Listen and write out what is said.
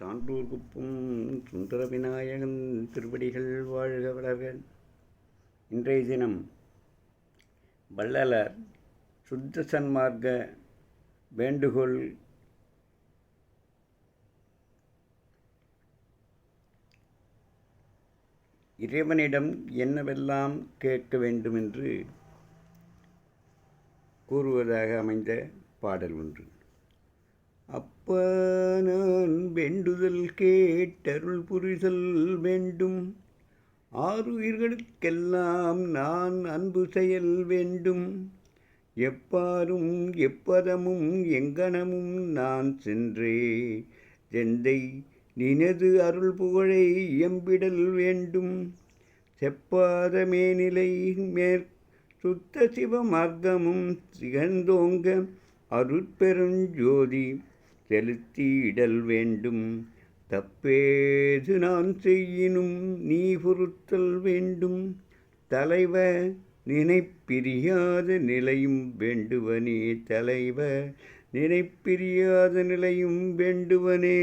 சான்றூர்குப்பும் சுந்தர விநாயகன் திருவடிகள் வாழ்க வளர்கள் இன்றைய தினம் வள்ளலர் சுத்த சன்மார்க்க வேண்டுகோள் இறைவனிடம் என்னவெல்லாம் கேட்க வேண்டும் என்று கூறுவதாக அமைந்த பாடல் ஒன்று. அப்போ வேண்டுதல் கேட்டருள் புரிதல் வேண்டும். ஆறுயிர்களுக்கெல்லாம் நான் அன்பு செயல் வேண்டும். எப்பாரும் எப்பதமும் எங்கனமும் நான் சென்றே. ஜெந்தை நினது அருள் புகழை எம்பிடல் வேண்டும். செப்பாத மேனிலை மேற் சுத்த சிவ மார்க்கமும் திகழ்ந்தோங்க அருட்பெருஞ்சோதி செலுத்தியிடல் வேண்டும். தப்பேது நான் செய்யினும் நீ பொருத்தல் வேண்டும். தலைவ நினைப்பிரியாத நிலையும் வேண்டுவனே தலைவ நினைப்பிரியாத நிலையும் வேண்டுவனே.